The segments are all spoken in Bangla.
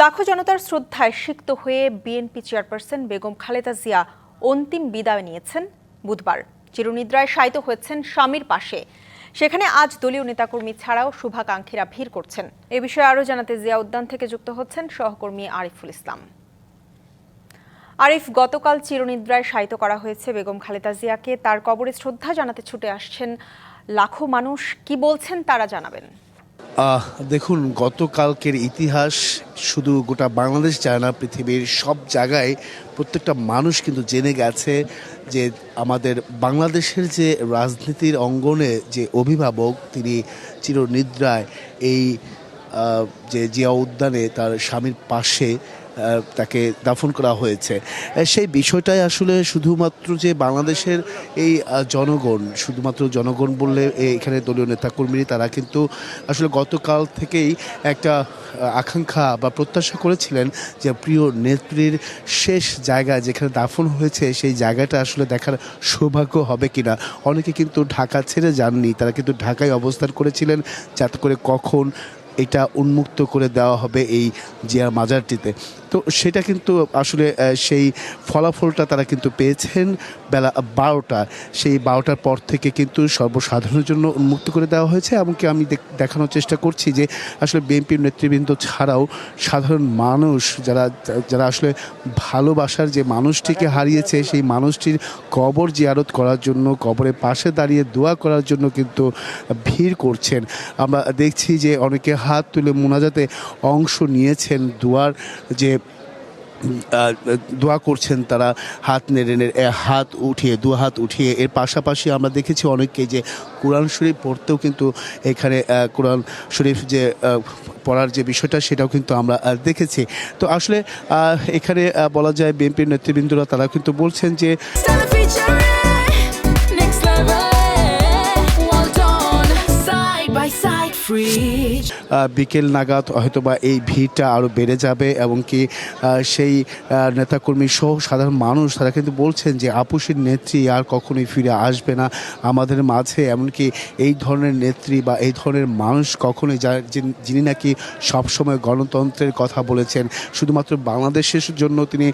লাখো জনতার শ্রদ্ধায় সিক্ত হয়ে বিএনপি চেয়ারপারসন বেগম খালেদা জিয়া অন্তিম বিদায় নিয়েছেন বুধবার। চিরনিদ্রায় শায়িত হয়েছেন স্বামীর পাশে। সেখানে আজ দলীয় নেতাকর্মী ছাড়াও শুভাকাঙ্ক্ষীরা ভিড় করছেন। এ বিষয়ে আরও জানাতে জিয়া উদ্যান থেকে যুক্ত হচ্ছেন সহকর্মী আরিফুল ইসলাম। আরিফ, গতকাল চিরনিদ্রায় শায়িত করা হয়েছে বেগম খালেদা জিয়াকে। তার কবরে শ্রদ্ধা জানাতে ছুটে আসছেন লাখো মানুষ। কি বলছেন তারা জানাবেন। দেখুন, গতকালকের ইতিহাস শুধু গোটা বাংলাদেশ যায় না, পৃথিবীর সব জায়গায় প্রত্যেকটা মানুষ কিন্তু জেনে গেছে যে আমাদের বাংলাদেশের যে রাজনীতির অঙ্গনে যে অভিভাবক, তিনি চিরনিদ্রায় এই যে জিয়া উদ্যানে তার স্বামীর পাশে তাকে দাফন করা হয়েছে। সেই বিষয়টাই আসলে শুধুমাত্র যে বাংলাদেশের এই জনগণ, শুধুমাত্র জনগণ বললে এখানে দলীয় নেতাকর্মী তারা কিন্তু আসলে গতকাল থেকেই একটা আকাঙ্ক্ষা বা প্রত্যাশা করেছিলেন যে প্রিয় নেত্রীর শেষ জায়গা যেখানে দাফন হয়েছে, সেই জায়গাটা আসলে দেখার সৌভাগ্য হবে কিনা। অনেকে কিন্তু ঢাকা ছেড়ে যাননি, তারা কিন্তু ঢাকায় অবস্থান করেছিলেন, যাতে করে কখন এটা উন্মুক্ত করে দেওয়া হবে এই জিয়ার মাজারটিতে। তো সেটা কিন্তু আসলে সেই ফলাফলটা তারা কিন্তু পেয়েছেন বেলা বারোটা। সেই বারোটার পর থেকে কিন্তু সর্বসাধারণের জন্য উন্মুক্ত করে দেওয়া হয়েছে এমনকি আমি দেখ- দেখানোর চেষ্টা করছি যে আসলে বিএনপির নেতৃবৃন্দ ছাড়াও সাধারণ মানুষ যারা যারা আসলে ভালোবাসার যে মানুষটিকে হারিয়েছে, সেই মানুষটির কবর জিয়ারত করার জন্য, কবরের পাশে দাঁড়িয়ে দোয়া করার জন্য কিন্তু ভিড় করছেন। আমরা দেখছি যে অনেকে হাত তুলে মোনাজাতে অংশ নিয়েছেন, দোয়ার যে দোয়া করছেন তারা হাত নেড়ে নেড়ে হাত উঠিয়ে, দু হাত উঠিয়ে এর পাশাপাশি আমরা দেখেছি অনেককে যে কোরআন শরীফ পড়তেও কিন্তু এখানে কোরআন শরীফ যে পড়ার যে বিষয়টা সেটাও কিন্তু আমরা দেখেছি তো আসলে এখানে বলা যায় বিএনপির নেতৃবৃন্দরা তারা কিন্তু বলছেন যে free. বিকেল নাগাদ হয়তোবা এই ভিড়টা আরও বেড়ে যাবে এবং কি সেই নেতাকর্মী সহ সাধারণ মানুষ তারা কিন্তু বলছেন যে আপুসির নেত্রী আর কখনোই ফিরে আসবে না আমাদের মাঝে। এমনকি এই ধরনের নেত্রী বা এই ধরনের মানুষ কখনোই যা, যিনি- যিনি নাকি সবসময় গণতন্ত্রের কথা বলেছেন, শুধুমাত্র বাংলাদেশের জন্য তিনি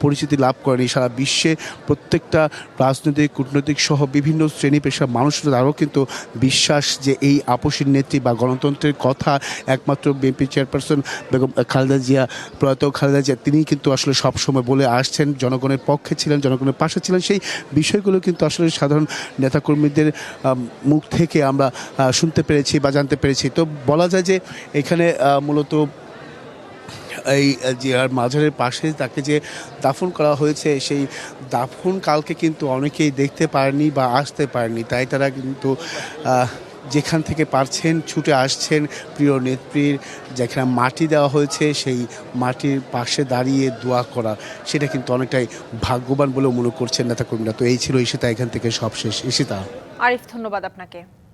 পরিচিতি লাভ করেনি সারা বিশ্বে প্রত্যেকটা রাজনৈতিক, কূটনৈতিক সহ বিভিন্ন শ্রেণি পেশার মানুষরা তারাও কিন্তু বিশ্বাস যে এই আপসীর নেত্রী বা গণতন্ত্রের কথা একমাত্র বিএনপি চেয়ারপারসন বেগম খালেদা জিয়া, প্রয়াত খালেদা জিয়া তিনি কিন্তু আসলে সবসময় বলে আসছেন, জনগণের পক্ষে ছিলেন, জনগণের পাশে ছিলেন, সেই বিষয়গুলো কিন্তু আসলে সাধারণ নেতাকর্মীদের মুখ থেকে আমরা শুনতে পেরেছি বা জানতে পেরেছি। তো বলা যায় যে এখানে মূলত এই যে আর মাজারের পাশে তাকে যে দাফন করা হয়েছে, সেই দাফন কালকে কিন্তু অনেকেই দেখতে পারেনি বা আসতে পারেনি। তাই তারা কিন্তু যেখান থেকে পারছেন, ছুটে আসছেন প্রিয় নেত্রীর, যেখানে মাটি দেওয়া হয়েছে, সেই মাটির পাশে দাঁড়িয়ে দোয়া করা। সেটা কিন্তু অনেকটাই ভাগ্যবান বলে মনে করছেন নেতাকর্মীরা। তো এই ছিল ঈশিতা এখান থেকে সবশেষ ঈশিতা আরিফ, ধন্যবাদ আপনাকে।